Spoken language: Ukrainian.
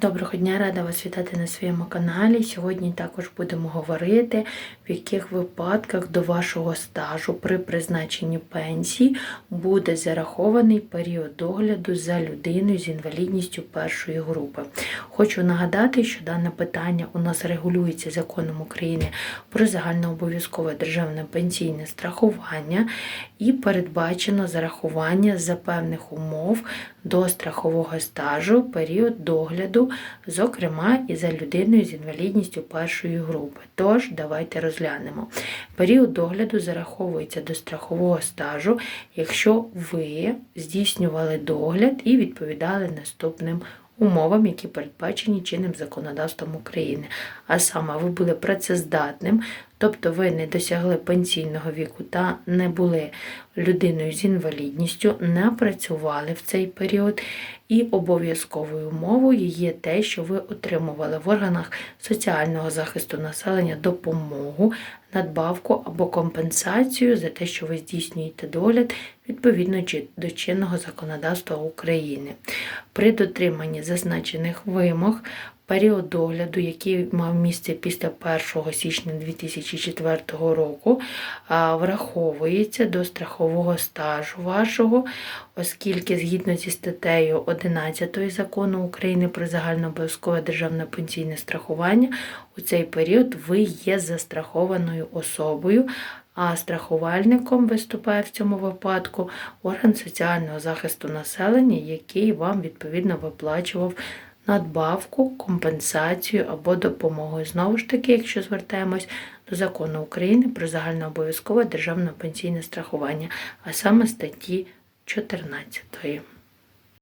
Доброго дня, рада вас вітати на своєму каналі. Сьогодні також будемо говорити, в яких випадках до вашого стажу при призначенні пенсії буде зарахований період догляду за людиною з інвалідністю першої групи. Хочу нагадати, що дане питання у нас регулюється законом України про загальнообов'язкове державне пенсійне страхування і передбачено зарахування за певних умов до страхового стажу період догляду, зокрема і за людиною з інвалідністю першої групи. Тож, давайте розглянемо. Період догляду зараховується до страхового стажу, якщо ви здійснювали догляд і відповідали наступним умовам, які передбачені чинним законодавством України. А саме ви були працездатним, тобто ви не досягли пенсійного віку та не були людиною з інвалідністю, не працювали в цей період. І обов'язковою умовою є те, що ви отримували в органах соціального захисту населення допомогу, надбавку або компенсацію за те, що ви здійснюєте догляд відповідно до чинного законодавства України. При дотриманні зазначених вимог період догляду, який мав місце після 1 січня 2004 року, враховується до страхового стажу вашого, оскільки згідно зі статтею 11 закону України про загальнообов'язкове державне пенсійне страхування, у цей період ви є застрахованою особою. А страхувальником виступає в цьому випадку орган соціального захисту населення, який вам відповідно виплачував надбавку, компенсацію або допомогу. Знову ж таки, якщо звертаємось до закону України про загальнообов'язкове державне пенсійне страхування, а саме статті 14.